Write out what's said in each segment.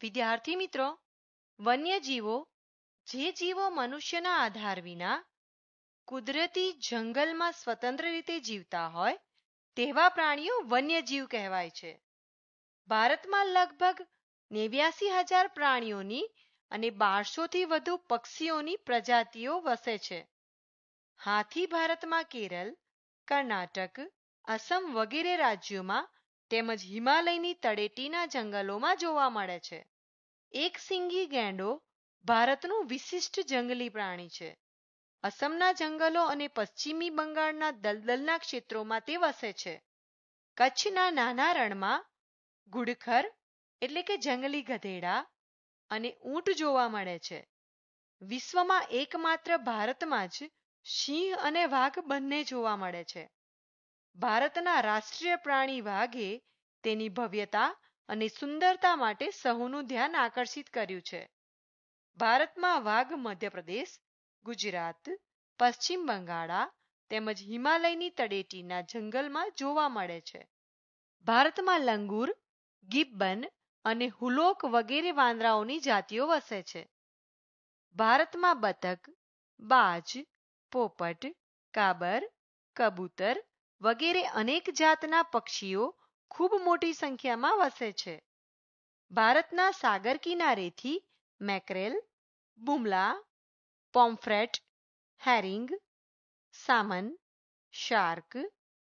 વિદ્યાર્થી મિત્રો, વન્યજીવો, જે જીવો મનુષ્યના આધાર વિના કુદરતી જંગલમાં સ્વતંત્ર રીતે જીવતા હોય, તેવા પ્રાણીઓ વન્યજીવ કહેવાય છે. ભારતમાં લગભગ નેવ્યાસી હજાર પ્રાણીઓની અને બારસોથી વધુ પક્ષીઓની પ્રજાતિઓ વસે છે. હાથી ભારતમાં કેરળ કર્ણાટક, અસમ વગેરે રાજ્યોમાં તેમજ હિમાલયની તળેટીના જંગલોમાં જોવા મળે છે. એક સિંગી ગેંડો ભારતનું વિશિષ્ટ જંગલી પ્રાણી છે. અસમના જંગલો અને પશ્ચિમી બંગાળના દલદલના ક્ષેત્રોમાં તે વસે છે. કચ્છના નાના રણમાં ઘુડખર એટલે કે જંગલી ગધેડા અને ઊંટ જોવા મળે છે. વિશ્વમાં એકમાત્ર ભારતમાં જ સિંહ અને વાઘ બંને જોવા મળે છે. ભારતના રાષ્ટ્રીય પ્રાણી વાઘે તેની ભવ્યતા અને સુંદરતા માટે સહુનું ધ્યાન આકર્ષિત કર્યું છે. ભારતમાં વાઘ મધ્યપ્રદેશ, ગુજરાત, પશ્ચિમ બંગાળા તેમજ હિમાલયની તળેટીના જંગલમાં જોવા મળે છે. ભારતમાં લંગૂર, ગિબ્બન અને હુલોક વગેરે વાંદરાઓની જાતિઓ વસે છે. ભારતમાં બતક, બાજ, પોપટ, કાબર, કબૂતર વગેરે અનેક જાતના પક્ષીઓ ખૂબ મોટી સંખ્યામાં વસે છે. ભારતના સાગર કિનારેથી મેકરેલ, બુમલા, પોમ્ફ્રેટ, હેરિંગ, સામન, શાર્ક,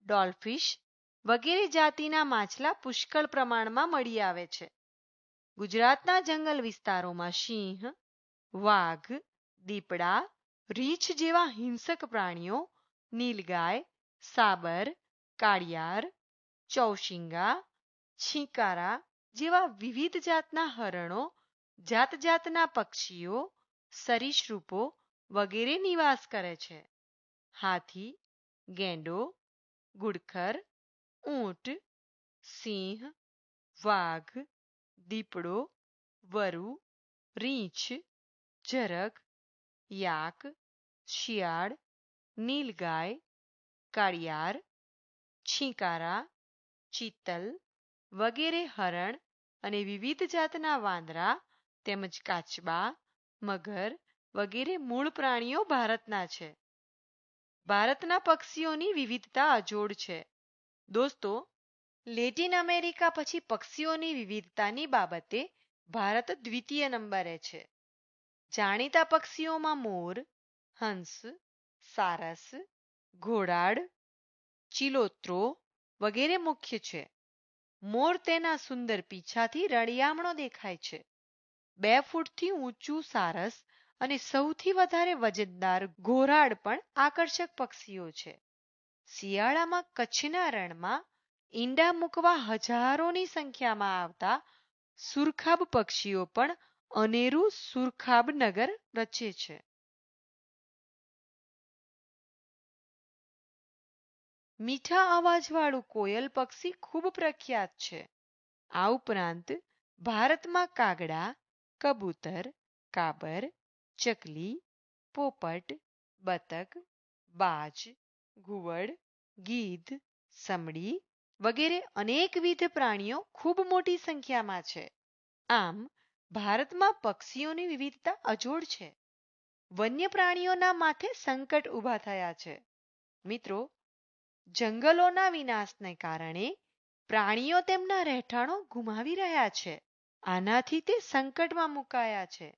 ડોલ્ફિશ વગેરે જાતિના માછલા પુષ્કળ પ્રમાણમાં મળી આવે છે. ગુજરાતના જંગલ વિસ્તારોમાં સિંહ, વાઘ, દીપડા, રીંછ જેવા હિંસક પ્રાણીઓ, નીલગાય સાબર, કાળિયાર, ચૌશિંગા, છીંકારા જેવા વિવિધ જાતના હરણો જાત જાતના પક્ષીઓ, સરીસૃપો વગેરે નિવાસ કરે છે. હાથી, ગેંડો, ગુડખર, ઊંટ, સિંહ, વાઘ, દીપડો, વરુ, રીંછ જરક યાક, શિયાળ, નીલગાય કાળિયાર, છીંકારા, ચિત્તલ વગેરે હરણ અને વિવિધ જાતના વાંદરા તેમજ કાચબા, મગર વગેરે મૂળ પ્રાણીઓ ભારતના છે. ભારતના પક્ષીઓની વિવિધતા અજોડ છે. દોસ્તો, લેટિન અમેરિકા પછી પક્ષીઓની વિવિધતાની બાબતે ભારત દ્વિતીય નંબરે છે. જાણીતા પક્ષીઓમાં મોર, હંસ, સારસ ઘોડાડ ચિલોત્રો વગેરે મુખ્ય છે. મોર તેના સુંદર પીછાથી રળિયામણો દેખાય છે. બે ફૂટથી ઊંચું સારસ અને સૌથી વધારે વજનદાર ઘોરાડ પણ આકર્ષક પક્ષીઓ છે. શિયાળામાં કચ્છના રણમાં ઈંડા મૂકવા હજારોની સંખ્યામાં આવતા સુરખાબ પક્ષીઓ પણ અનેરું સુરખાબ નગર રચે છે. મીઠા અવાજવાળું કોયલ પક્ષી ખૂબ પ્રખ્યાત છે. આ ઉપરાંત, ભારતમાં કાગડા, કબૂતર, કાબર, ચકલી, પોપટ, બતક, બાજ, ઘુવડ, ગીધ, સમડી વગેરે અનેકવિધ પ્રાણીઓ ખૂબ મોટી સંખ્યામાં છે. આમ, ભારતમાં પક્ષીઓની વિવિધતા અજોડ છે. વન્ય પ્રાણીઓના માથે સંકટ ઊભા થયા છે. મિત્રો જંગલોના વિનાશને કારણે પ્રાણીઓ તેમના રહેઠાણો ગુમાવી રહ્યા છે. આનાથી તે સંકટમાં મુકાયા છે.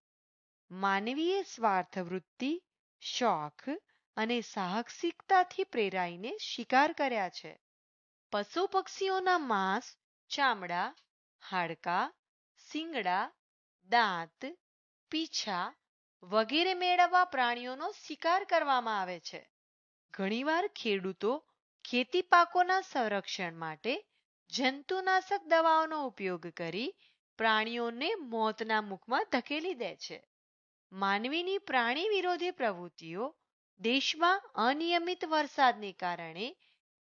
માનવીય સ્વાર્થ વૃત્તિ શોખ અને સાહસિકતાથી પ્રેરાઈને શિકાર કર્યા છે. પશુ પક્ષીઓના માંસ, ચામડા, હાડકા શિંગડા દાંત, પીછા વગેરે મેળવવા પ્રાણીઓનો શિકાર કરવામાં આવે છે. ઘણીવાર ખેડૂતો ખેતી પાકોના સંરક્ષણ માટે જંતુનાશક દવાઓનો ઉપયોગ કરી પ્રાણીઓને મોતના મુખમાં ધકેલી દે છે. માનવીની પ્રાણી વિરોધી પ્રવૃત્તિઓ દેશમાં અનિયમિત વરસાદને કારણે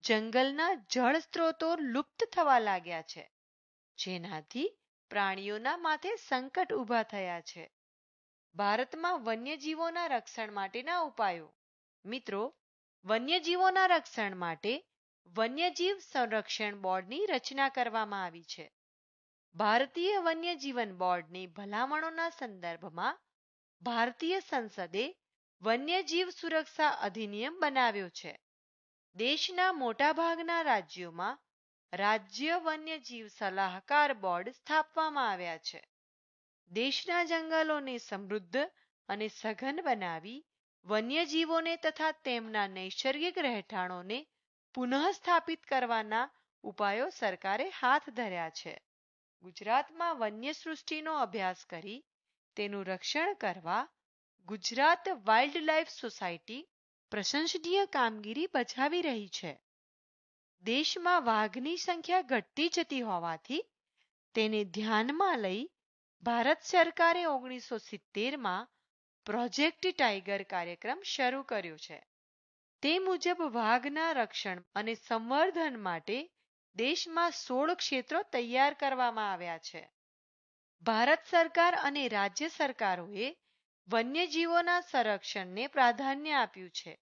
જંગલના જળ સ્ત્રોતો લુપ્ત થવા લાગ્યા છે, જેનાથી પ્રાણીઓના માથે સંકટ ઊભા થયા છે. ભારતમાં વન્યજીવોના રક્ષણ માટેના ઉપાયો મિત્રો વન્યજીવોના રક્ષણ માટે વન્યજીવ સંરક્ષણ બોર્ડની રચના કરવામાં આવી છે. ભારતીય વન્યજીવન બોર્ડની ભલામણોના સંદર્ભમાં ભારતીય સંસદે વન્યજીવ સુરક્ષા અધિનિયમ બનાવ્યો છે. દેશના મોટાભાગના રાજ્યોમાં રાજ્ય વન્યજીવ સલાહકાર બોર્ડ સ્થાપવામાં આવ્યા છે. દેશના જંગલોને સમૃદ્ધ અને સઘન બનાવી વન્યજીવોને તથા તેમના નૈસર્ગિક રહેઠાણોને પુનઃસ્થાપિત કરવાના ઉપાયો સરકારે હાથ ધર્યા છે. ગુજરાતમાં વન્ય સૃષ્ટિનો અભ્યાસ કરી તેનું રક્ષણ કરવા ગુજરાત વાઇલ્ડ લાઇફ સોસાયટી પ્રશંસનીય કામગીરી બજાવી રહી છે. દેશમાં વાઘની સંખ્યા ઘટતી જતી હોવાથી તેને ધ્યાનમાં લઈ ભારત સરકારે ઓગણીસો સિત્તેરમાં પ્રોજેક્ટ ટાઈગર કાર્યક્રમ શરૂ કર્યો છે. તે મુજબ વાઘના રક્ષણ અને સંવર્ધન માટે દેશમાં સોળ ક્ષેત્રો તૈયાર કરવામાં આવ્યા છે. ભારત સરકાર અને રાજ્ય સરકારોએ વન્યજીવોના સંરક્ષણને પ્રાધાન્ય આપ્યું છે.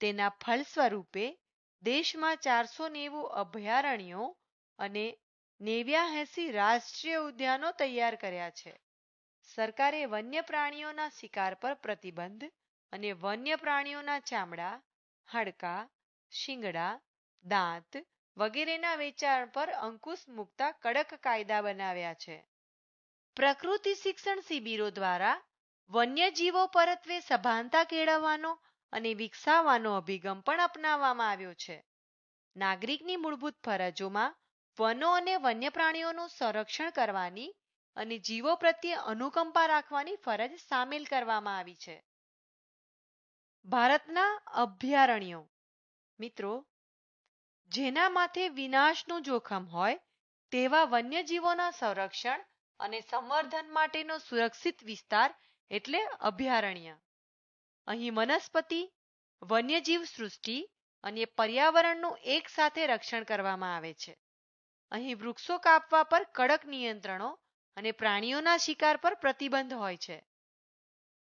તેના ફળ સ્વરૂપે દેશમાં ચારસો નેવું અભયારણ્યો અને નેવ્યાએસી રાષ્ટ્રીય ઉદ્યાનો તૈયાર કર્યા છે. સરકારે વન્ય પ્રાણીઓના શિકાર પર પ્રતિબંધ અને વન્ય પ્રાણીઓના ચામડા, હાડકા, શિંગડા, દાંત વગેરેના વેચાણ પર અંકુશ મૂકતા કડક કાયદા બનાવ્યા છે. પ્રકૃતિ શિક્ષણ શિબિરો દ્વારા વન્યજીવો પરત્વે સભાનતા કેળવવાનો અને વિકસાવવાનો અભિગમ પણ અપનાવવામાં આવ્યો છે. નાગરિકની મૂળભૂત ફરજોમાં વનો અને વન્ય પ્રાણીઓનું સંરક્ષણ કરવાની અને જીવો પ્રત્યે અનુકંપા રાખવાની ફરજ સામેલ કરવામાં આવી છે. ભારતના અભયારણ્યો. મિત્રો, જેના માથે વિનાશનું જોખમ હોય, તેવા વન્યજીવોના સંરક્ષણ અને સંવર્ધન માટેનો સુરક્ષિત વિસ્તાર એટલે અભયારણ્ય. અહીં વનસ્પતિ, વન્યજીવ સૃષ્ટિ અને પર્યાવરણનું એક સાથે રક્ષણ કરવામાં આવે છે. અહીં વૃક્ષો કાપવા પર કડક નિયંત્રણો અને પ્રાણીઓના શિકાર પર પ્રતિબંધ હોય છે.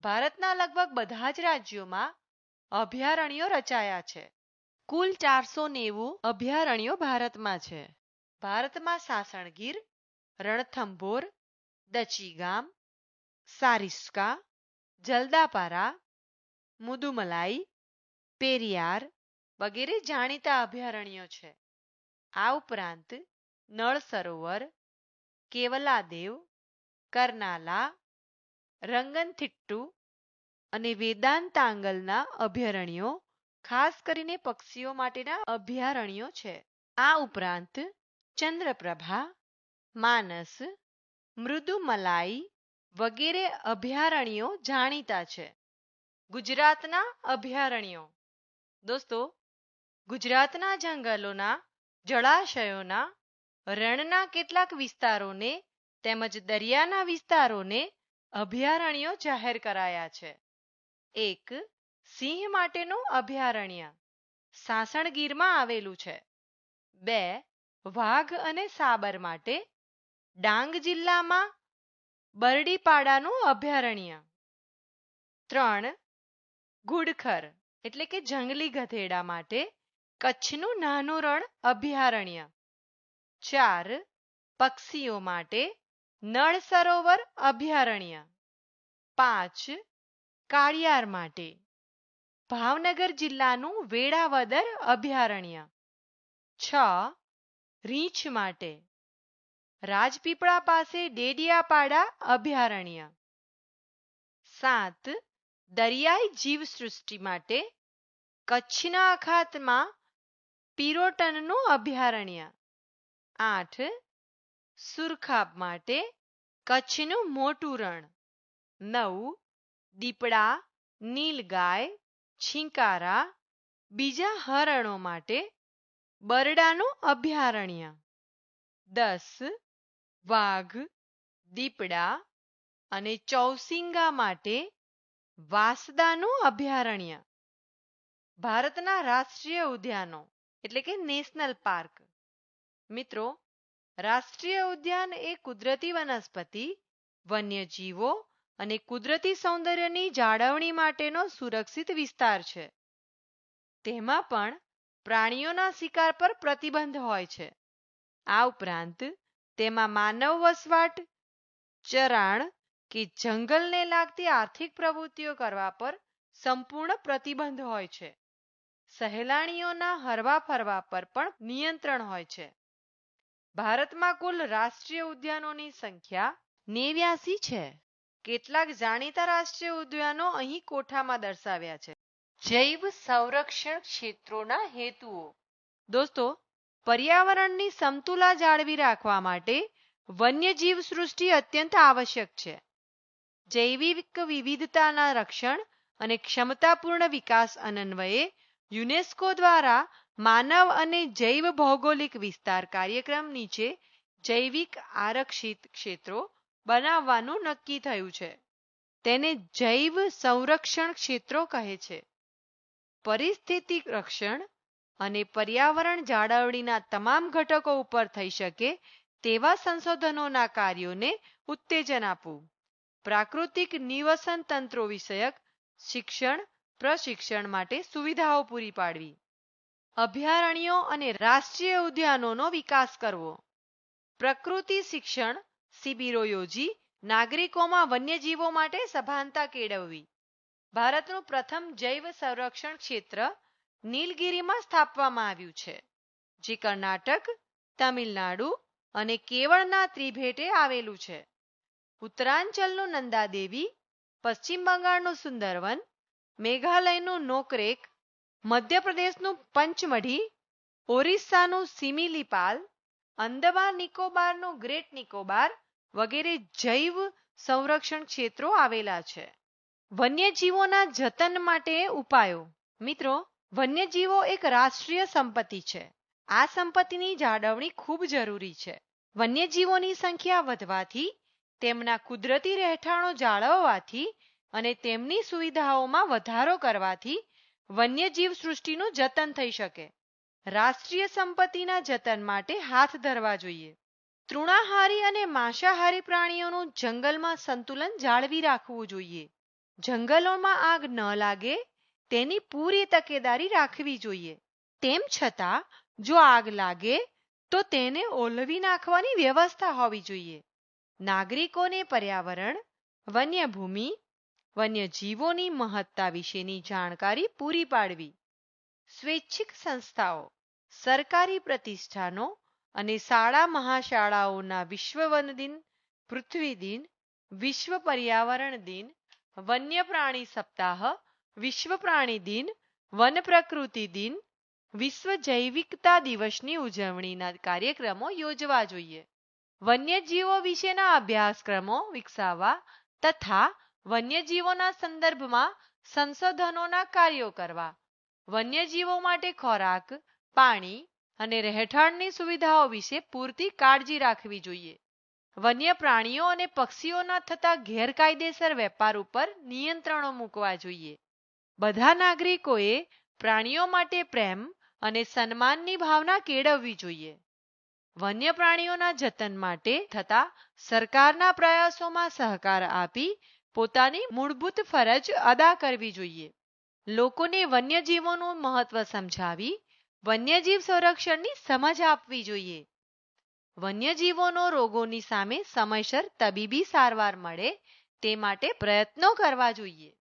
ભારતના લગભગ બધા જ રાજ્યોમાં અભયારણ્યો રચાયા છે. કુલ ચારસો નેવું અભયારણ્યો ભારતમાં છે. ભારતમાં સાસણગીર, રણથંભોર, દચીગામ, સારિસ્કા, જલદાપારા, મુદુમલાઈ, પેરિયાર વગેરે જાણીતા અભયારણ્યો છે. આ ઉપરાંત નળ સરોવર કેવલાદેવ, કરનાલા, રંગનથિટ્ટુ અને વેદાંતાંગલના અભયારણ્યો, ખાસ કરીને પક્ષીઓ માટેના અભયારણ્યો છે. આ ઉપરાંત ચંદ્રપ્રભા, માનસ, મૃદુમલાઈ વગેરે અભયારણ્યો જાણીતા છે. ગુજરાતના અભયારણ્યો. દોસ્તો, ગુજરાતના જંગલોના, જળાશયોના રણના કેટલાક વિસ્તારોને તેમજ દરિયાના વિસ્તારોને અભયારણ્યો જાહેર કરાયા છે. એક, સિંહ માટેનું અભયારણ્ય સાસણગીરમાં આવેલું છે. બે, વાઘ અને સાબર માટે ડાંગ જિલ્લામાં બરડીપાડાનું અભયારણ્ય. ત્રણ ઘુડખર એટલે કે જંગલી ગધેડા માટે કચ્છનું નાનું રણ અભયારણ્ય. ચાર પક્ષીઓ માટે નળ સરોવર અભયારણ્ય. પાંચ, કાળિયાર માટે ભાવનગર જિલ્લાનું વેળાવદર અભયારણ્ય. છ, રીંછ માટે રાજપીપળા પાસે ડેડિયાપાડા અભયારણ્ય. સાત, દરિયાઈ જીવસૃષ્ટિ માટે કચ્છના અખાતમાં પિરોટનનું અભયારણ્ય. આઠ, સુરખાબ માટે કચ્છનું મોટું રણ. નવ, દીપડા, નીલગાય, છીંકારા, બીજા હરણો માટે બરડાનું અભયારણ્ય. દસ, વાઘ, દીપડા અને ચૌસિંગા માટે વાંસદાનું અભયારણ્ય. ભારતના રાષ્ટ્રીય ઉદ્યાનો, એટલે કે નેશનલ પાર્ક. મિત્રો, રાષ્ટ્રીય ઉદ્યાન એ કુદરતી વનસ્પતિ, વન્યજીવો અને કુદરતી સૌંદર્યની જાળવણી માટેનો સુરક્ષિત વિસ્તાર છે. તેમાં પણ પ્રાણીઓના શિકાર પર પ્રતિબંધ હોય છે. આ ઉપરાંત, તેમાં માનવ વસવાટ, ચરાણ કે જંગલને લાગતી આર્થિક પ્રવૃત્તિઓ કરવા પર સંપૂર્ણ પ્રતિબંધ હોય છે. સહેલાણીઓના હરવા ફરવા પર પણ નિયંત્રણ હોય છે. ભારતમાં કુલ રાષ્ટ્રીય ઉદ્યાનોની સંખ્યા નેવ્યાસી છે. કેટલાક જાણીતા રાષ્ટ્રીય ઉદ્યાનો અહીં કોઠામાં દર્શાવ્યા છે. જૈવ સંરક્ષણ ક્ષેત્રોના હેતુઓ. દોસ્તો, પર્યાવરણની સમતુલા જાળવી રાખવા માટે વન્યજીવ સૃષ્ટિ અત્યંત આવશ્યક છે. જૈવિક વિવિધતાના રક્ષણ અને ક્ષમતાપૂર્ણ વિકાસ અનન્વયે યુનેસ્કો દ્વારા માનવ અને જૈવ ભૌગોલિક વિસ્તાર કાર્યક્રમ નીચે જૈવિક આરક્ષિત ક્ષેત્રો બનાવવાનું નક્કી થયું છે. તેને જૈવ સંરક્ષણ ક્ષેત્રો કહે છે. પરિસ્થિતિ રક્ષણ અને પર્યાવરણ જાળવણીના તમામ ઘટકો ઉપર થઈ શકે તેવા સંશોધનોના કાર્યોને ઉત્તેજન આપવું. પ્રાકૃતિક નિવસન તંત્રો વિષયક શિક્ષણ, પ્રશિક્ષણ માટે સુવિધાઓ પૂરી પાડવી. અભયારણ્યો અને રાષ્ટ્રીય ઉદ્યાનોનો વિકાસ કરવો. પ્રકૃતિ શિક્ષણ, શિબિરો યોજી, નાગરિકોમાં વન્યજીવો માટે સભાનતા કેળવવી. ભારતનું પ્રથમ જૈવ સંરક્ષણ ક્ષેત્ર નીલગિરીમાં સ્થાપવામાં આવ્યું છે, જે કર્ણાટક, તમિલનાડુ અને કેવળના ત્રિભેટે આવેલું છે. ઉત્તરાંચલનું નંદાદેવી, પશ્ચિમ બંગાળનું સુંદરવન, મેઘાલયનું નોકરેક મધ્યપ્રદેશનું પંચમઢી, ઓરિસ્સાનું સિમિલીપાલ, અંદમાન નિકોબારનું ગ્રેટ નિકોબાર વગેરે જૈવ સંરક્ષણ ક્ષેત્રો આવેલા છે. વન્યજીવોના જતન માટે ઉપાયો. મિત્રો, વન્યજીવો એક રાષ્ટ્રીય સંપત્તિ છે. આ સંપત્તિની જાળવણી ખૂબ જરૂરી છે. વન્યજીવોની સંખ્યા વધવાથી, તેમના કુદરતી રહેઠાણો જાળવવાથી અને તેમની સુવિધાઓમાં વધારો કરવાથી વન્યજીવ સૃષ્ટિનું જતન થઈ શકે. રાષ્ટ્રીય સંપત્તિના જતન માટે હાથ ધરવા જોઈએ. તૃણાહારી અને માંસાહારી પ્રાણીઓનું જંગલમાં સંતુલન જાળવી રાખવું જોઈએ. જંગલોમાં આગ ન લાગે, તેની પૂરી તકેદારી રાખવી જોઈએ. તેમ છતાં, જો આગ લાગે, તો તેને ઓલવી નાખવાની વ્યવસ્થા હોવી જોઈએ. નાગરિકોને પર્યાવરણ, વન્યભૂમિ વન્યજીવોની મહત્તા વિશેની જાણકારી પૂરી પાડવી. સ્વૈચ્છિક સંસ્થાઓ, સરકારી પ્રતિષ્ઠાનો અને શાળા મહાશાળાઓના વિશ્વ વન દિન, પૃથ્વી દિન, વિશ્વ પર્યાવરણ દિન, વન્ય પ્રાણી સપ્તાહ, વિશ્વ પ્રાણી દિન, વન પ્રકૃતિ દિન, વિશ્વ જૈવિકતા દિવસની ઉજવણીના કાર્યક્રમો યોજવા જોઈએ. વન્યજીવો વિશેના અભ્યાસક્રમો વિકસાવવા તથા વન્યજીવોના સંદર્ભમાં સંશોધનોના કાર્યો કરવા. વન્યજીવો માટે ખોરાક, પાણી અને રહેઠાણની સુવિધાઓ વિશે પૂરતી કાળજી રાખવી જોઈએ. વન્ય પ્રાણીઓ અને પક્ષીઓના થતા ગેરકાયદેસર વેપાર ઉપર નિયંત્રણો મૂકવા જોઈએ. બધા નાગરિકોએ પ્રાણીઓ માટે પ્રેમ અને સન્માનની ભાવના કેળવવી જોઈએ. વન્ય પ્રાણીઓના જતન માટે થતા સરકારના પ્રયાસોમાં સહકાર આપી પોતાની મૂળભૂત ફરજ અદા કરવી જોઈએ. લોકોને વન્યજીવોનું મહત્વ સમજાવી, વન્યજીવ સંરક્ષણની સમજ આપવી જોઈએ. વન્યજીવોનો રોગોની સામે સમયસર તબીબી સારવાર મળે તે માટે પ્રયત્નો કરવા જોઈએ.